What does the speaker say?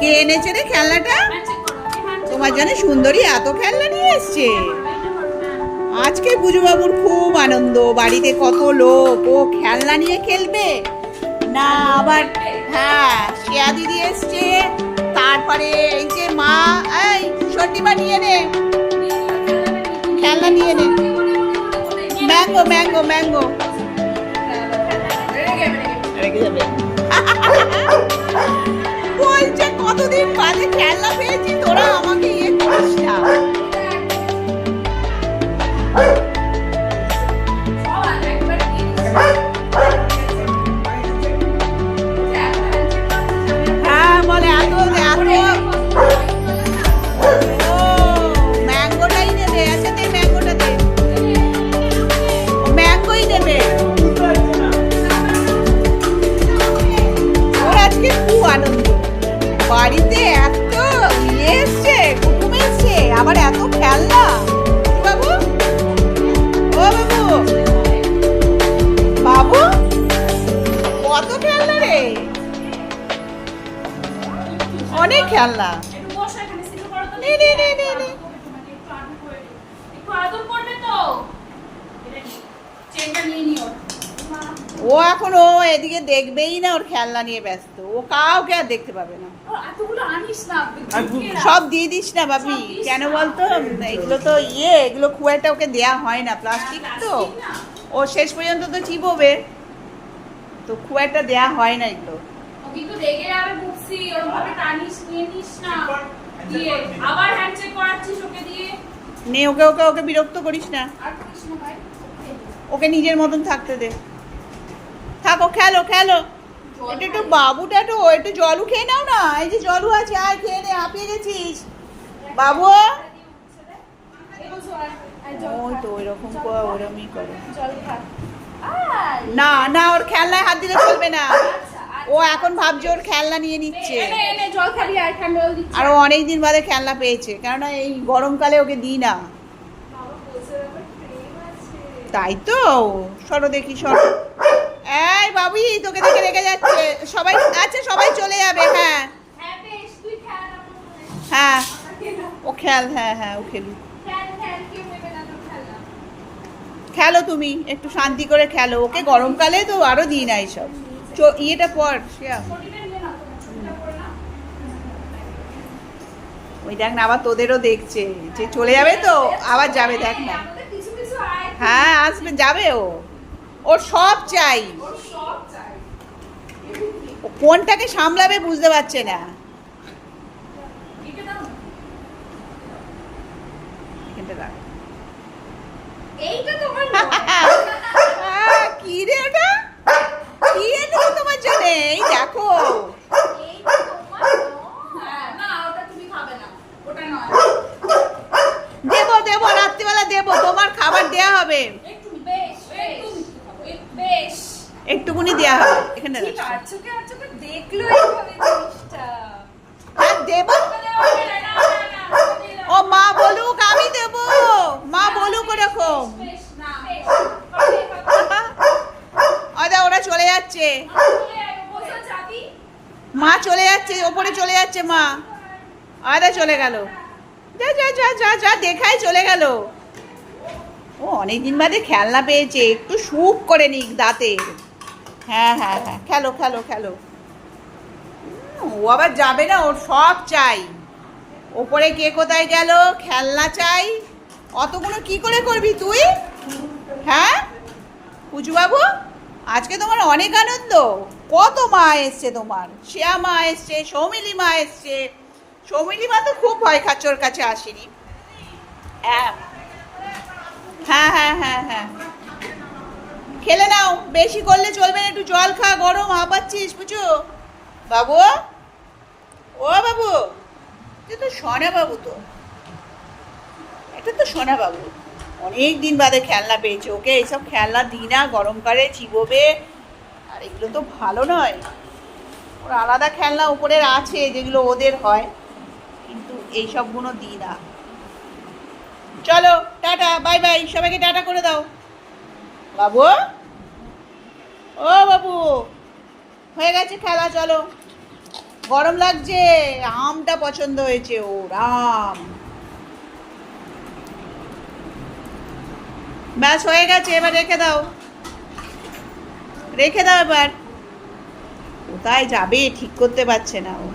কে এনেছে রে খেলনাটা? তোমার। জন্য সুন্দরী এত খেলনা নিয়ে এসছে। আজকে পুজোবাবুর খুব আনন্দ বাড়িতে কত লোক ও খেলনা নিয়ে খেলবে? না আবার হ্যাঁ শ্রেয়া দিদি এসছে। তারপরে এই যে মা এই সন্ডিমা নিয়ে নে। খেলনা নিয়ে নে। Mango mango mango. রেখে যাবে। বাড়িতে এত ইয়ে এসছে কুটুম এসছে আবার এত খেলনা। বাবু? ও বাবু? বাবু? কত খেলনা রে? অনেক খেলনা। নে, নে, নে, নে, নে। একটু আদর করবে তো এটা নিয়ে। চেনটা নিয়ে নিও ও এখন ও এদিকে দেখবেই না ওর খেলনা নিয়ে ব্যস্ত। ও কাউকে আর দেখতে পাবে না। ও, এতগুলো আনিস না আর সব দিয়ে দিস না দিস কেন। বলতো? এগুলো তো ইয়ে এগুলো খুব একটা ওকে দেয়া হয় না। প্লাস্টিক তো। ও শেষ পর্যন্ত তো চিবোবে। তো খুব একটা দেয়া হয় না এগুলো। কিন্তু রেগে যাবে বুঝছি ওরকম টানিস নিয়ে নিস না। দিয়ে আবার হ্যান্ডশেক করাচ্ছিস ওকে দিয়ে। নে ওকে ওকে ওকে বিরক্ত করিস না। ওকে নিজের মতন থাকতে দে। থাকো খেলো খেলো। একটু একটু বাবুটা একটু একটু জলও খেয়ে নাও না। এই যে জলও আছে আর খেয়ে নে হাঁপিয়ে গেছিস। বাবু? জল ওই তো ওইরকম জল করে ওরমই করে। জল না না ওর খেলনায় হাত দিলে চলবে না। আচ্ছা ও এখন ভাবছে ওর খেলনা নিয়ে নিচ্ছে। জল আর জল ও অনেক দিন বাদে খেলনা পেয়েছে। কেননা এই গরমকালে ওকে দিই না। তাই তো সরো দেখি সরো। এই বাবুই তোকে দেখে রেখে যাচ্ছে। সবাই আচ্ছা সবাই চলে যাবে হ্যাঁ। হ্যাঁ। ও খেল হ্যাঁ হ্যাঁ ও খেলু খেল তুমি, একটু শান্তি করে খেলো। ওকে গরমকালে তো আরও দিই না এইসব। ইয়েটা পর ওই দেখ না, আবার তোদেরও দেখছে। যে চলে যাবে তো, আবার যাবে, দেখ না। হ্যাঁ আসবে, যাবে ও। ওর সব চাই। কোনটাকে সামলাবে বুঝতে পারছে না। কি রে ওটা কি এনেছো তোমার জন্য? এই দেখো। দেবো দেবো রাত্রিবেলা দেবো। তোমার খাবার দেয়া হবে একটু বেশ, একটু মিষ্টি খাব, একটু বেশ। একটুকুনি দেয়া হবে এখানে দেখল দেবো। ও মা বলুক আমি দেবো। মা বলুক ওরকম। ওদা ওরা চলে যাচ্ছে? মা চলে যাচ্ছে ওপরে চলে যাচ্ছে মা। আদা চলে গেল। যা যা যা যা যা দেখাই চলে গেল। ও অনেক দিন বাদে খেলনা পেয়েছে একটু সুপ করে নিক দাঁতে হ্যাঁ হ্যাঁ হ্যাঁ। খেলো খেলো খেলো। ও আবার যাবে না, ওর সব চাই। ওপরে কে কোথায় গেল, খেলনা চাই। অতগুলো কি করে করবি তুই? হ্যাঁ? পুজু বাবু আজকে তোমার অনেক আনন্দ। কত মা এসছে তোমার? শ্রেয়া মা এসছে, সৌমিলি মা এসছে। সৌমিলি মা তো খুব ভয় খাচ্ছে, ওর কাছে আসেনি। হ্যাঁ হ্যাঁ হ্যাঁ হ্যাঁ হ্যাঁ। খেলে নাও, বেশি করলে চলবে না, একটু জল খা, গরম, হাঁপাচ্ছিস বুঝো বাবু? ও বাবু তুই তো সোনা বাবু তো। এটা তো সোনা বাবু। অনেক দিন বাদে খেলনা পেয়েছে ওকে, এইসব খেলনা দিই না, গরমকালে চিবোবে। আর এগুলো তো ভালো নয়। ওর আলাদা খেলনা উপরের আছে, যেগুলো ওদের হয়। কিন্তু এই সবগুলো দিই না। চলো, টাটা, বাই বাই, সবাইকে টাটা করে দাও। বাবু? ও বাবু, হয়ে গেছে খেলা, চলো। গরম লাগছে, আমটা পছন্দ হয়েছে ওর আম ব্যাস, হয়ে গেছে, এবার রেখে দাও। রেখে দাও এবার। কোথায় যাবে, ঠিক করতে পারছে না ও।